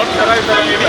ದೊಡ್ಡ ಥರ ಇದ್ದಾರೆ ನೀನು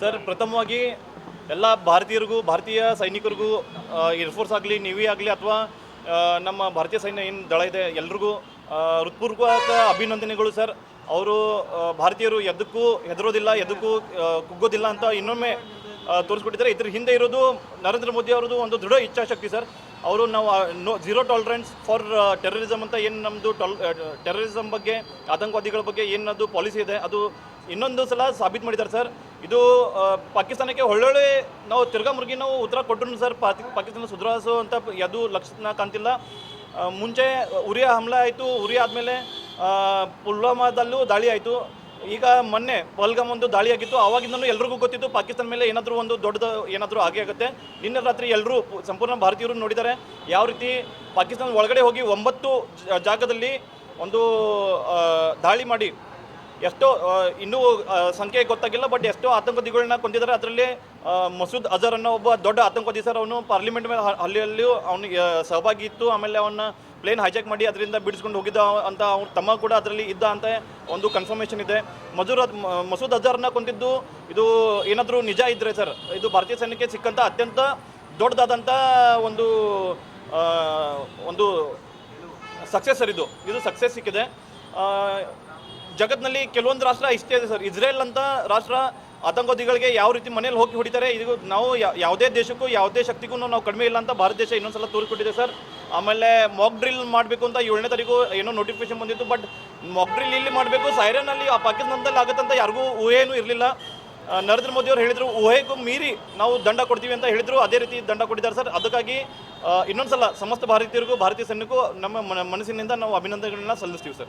ಸರ್, ಪ್ರಥಮವಾಗಿ ಎಲ್ಲ ಭಾರತೀಯರಿಗೂ, ಭಾರತೀಯ ಸೈನಿಕರಿಗೂ ಏರ್ಫೋರ್ಸ್ ಆಗಲಿ ನೇವಿ ಆಗಲಿ ಅಥವಾ ನಮ್ಮ ಭಾರತೀಯ ಸೈನ್ಯ ಏನು ದಳ ಇದೆ, ಎಲ್ರಿಗೂ ಹೃತ್ಪೂರ್ವಕ ಅಭಿನಂದನೆಗಳು ಸರ್. ಅವರು ಭಾರತೀಯರು ಎದಕ್ಕೂ ಹೆದರೋದಿಲ್ಲ ಎದಕ್ಕೂ ಕುಗ್ಗೋದಿಲ್ಲ ಅಂತ ಇನ್ನೊಮ್ಮೆ ಆ, ತೋರಿಸ್ಕೊಟ್ಟಿದ್ದಾರೆ. ಇದ್ರ ಹಿಂದೆ ಇರೋದು ನರೇಂದ್ರ ಮೋದಿ ಅವರದು ಒಂದು ದೃಢ ಇಚ್ಛಾಶಕ್ತಿ ಸರ್. ಅವರು ನಾವು no zero tolerance for terrorism ಅಂತ ಏನು ನಮ್ಮದು ಟಾಲ್ ಟೆರರಿಸಮ್ ಬಗ್ಗೆ ಆತಂಕವಾದಿಗಳ ಬಗ್ಗೆ ಏನದು ಪಾಲಿಸಿ ಇದೆ ಅದು ಇನ್ನೊಂದು ಸಲ ಸಾಬೀತು ಮಾಡಿದ್ದಾರೆ ಸರ್. ಇದು ಪಾಕಿಸ್ತಾನಕ್ಕೆ ಒಳ್ಳೊಳ್ಳೆ ನಾವು ತಿರ್ಗಾ ಮುರುಗಿ ನಾವು ಉತ್ತರ ಕೊಟ್ಟರು ಸರ್. ಪಾಕಿ ಪಾಕಿಸ್ತಾನ ಸುಧಾರಿಸೋ ಅಂತ ಯಾವುದೂ ಲಕ್ಷಣ ಕಾಣ್ತಿಲ್ಲ. ಮುಂಚೆ ಉರಿಯ ಹಮ್ಲೆ ಆಯಿತು ಉರಿ ಆದಮೇಲೆ ಪುಲ್ವಾಮಾದಲ್ಲೂ ದಾಳಿ ಆಯಿತು. ಈಗ ಮೊನ್ನೆ ಪಹಲ್ಗಾಮ್ ಒಂದು ದಾಳಿಯಾಗಿತ್ತು. ಆವಾಗಿಂದನೂ ಎಲ್ರಿಗೂ ಗೊತ್ತಿತ್ತು ಪಾಕಿಸ್ತಾನ ಮೇಲೆ ಏನಾದರೂ ಒಂದು ದೊಡ್ಡದು ಏನಾದರೂ ಆಗೇ ಆಗುತ್ತೆ. ನಿನ್ನೆ ರಾತ್ರಿ ಎಲ್ಲರೂ ಸಂಪೂರ್ಣ ಭಾರತೀಯರು ನೋಡಿದ್ದಾರೆ. ಯಾವ ರೀತಿ ಪಾಕಿಸ್ತಾನ ಒಳಗಡೆ ಹೋಗಿ ಒಂಬತ್ತು ಜಾಗದಲ್ಲಿ ಒಂದು ದಾಳಿ ಮಾಡಿ ಎಷ್ಟೋ ಇನ್ನೂ ಸಂಖ್ಯೆ ಗೊತ್ತಾಗಿಲ್ಲ, ಬಟ್ ಎಷ್ಟೋ ಆತಂಕವಾದಿಗಳನ್ನ ಕೊಂದಿದ್ದಾರೆ. ಅದರಲ್ಲಿ ಮಸೂದ್ ಅಜರ್ ಅನ್ನೋ ಒಬ್ಬ ದೊಡ್ಡ ಆತಂಕವಾದಿ ಸರ್, ಅವನು ಪಾರ್ಲಿಮೆಂಟ್ ಮೇಲೆ ಹಳ್ಳಿಯಲ್ಲಿಯೂ ಅವನಿಗೆ ಸಹಭಾಗಿ ಇತ್ತು. ಆಮೇಲೆ ಅವನ್ನ ಪ್ಲೇನ್ ಹೈಜಾಕ್ ಮಾಡಿ ಅದರಿಂದ ಬಿಡಿಸ್ಕೊಂಡು ಹೋಗಿದ್ದ ಅಂತ ಅವ್ರ ತಮ್ಮ ಕೂಡ ಅದರಲ್ಲಿ ಇದ್ದ ಅಂತ ಒಂದು ಕನ್ಫರ್ಮೇಷನ್ ಇದೆ. ಮಜೂರ್ ಮಸೂದ್ ಅಜರ್ನ ಕೊಂದಿದ್ದು ಇದು ಏನಾದರೂ ನಿಜ ಇದ್ರೆ ಸರ್, ಇದು ಭಾರತೀಯ ಸೈನ್ಯಕ್ಕೆ ಸಿಕ್ಕಂಥ ಅತ್ಯಂತ ದೊಡ್ಡದಾದಂಥ ಒಂದು ಒಂದು ಸಕ್ಸಸ್ ಸರ್ ಇದು. ಇದು ಸಕ್ಸಸ್ ಸಿಕ್ಕಿದೆ. ಜಗತ್ತಿನಲ್ಲಿ ಕೆಲವೊಂದು ರಾಷ್ಟ್ರ ಇಷ್ಟೇ ಇದೆ ಸರ್. ಇಸ್ರೇಲ್ ಅಂತ ರಾಷ್ಟ್ರ ಆತಂಕವಾದಿಗಳಿಗೆ ಯಾವ ರೀತಿ ಮನೇಲಿ ಹೋಗಿ ಹೊಡಿತಾರೆ ಇದು ನಾವು ಯಾವುದೇ ದೇಶಕ್ಕೂ, ಯಾವುದೇ ಶಕ್ತಿಗೂ ನಾವು ಕಡಿಮೆ ಇಲ್ಲ ಅಂತ ಭಾರತ ದೇಶ ಇನ್ನೊಂದ್ಸಲ ತೋರಿಸ್ಕೊಟ್ಟಿದೆ ಸರ್. ಆಮೇಲೆ ಮಾಕ್ ಡ್ರಿಲ್ ಮಾಡಬೇಕು ಅಂತ ಏಳನೇ ತಾರೀಕು ಏನೋ ನೋಟಿಫಿಕೇಶನ್ ಬಂದಿತ್ತು ಬಟ್ ಮಾಕ್ ಡ್ರಿಲ್ ಇಲ್ಲಿ ಮಾಡಬೇಕು ಸೈರನಲ್ಲಿ ಆ ಪಾಕಿಸ್ತಾನದಲ್ಲಿ ಆಗುತ್ತಂತ ಯಾರಿಗೂ ಊಹೆಯೂ ಇರಲಿಲ್ಲ. ನರೇಂದ್ರ ಮೋದಿ ಅವರು ಹೇಳಿದರು, ಊಹೆಗೂ ಮೀರಿ ನಾವು ದಂಡ ಕೊಡ್ತೀವಿ ಅಂತ ಹೇಳಿದರು, ಅದೇ ರೀತಿ ದಂಡ ಕೊಟ್ಟಿದ್ದಾರೆ ಸರ್. ಅದಕ್ಕಾಗಿ ಇನ್ನೊಂದು ಸಲ ಸಮಸ್ತ ಭಾರತೀಯರಿಗೂ, ಭಾರತೀಯ ಸೈನ್ಯಕ್ಕೂ ನಮ್ಮ ಮನ- ಮನಸ್ಸಿನಿಂದ ನಾವು ಅಭಿನಂದನೆಗಳನ್ನ ಸಲ್ಲಿಸ್ತೀವಿ ಸರ್.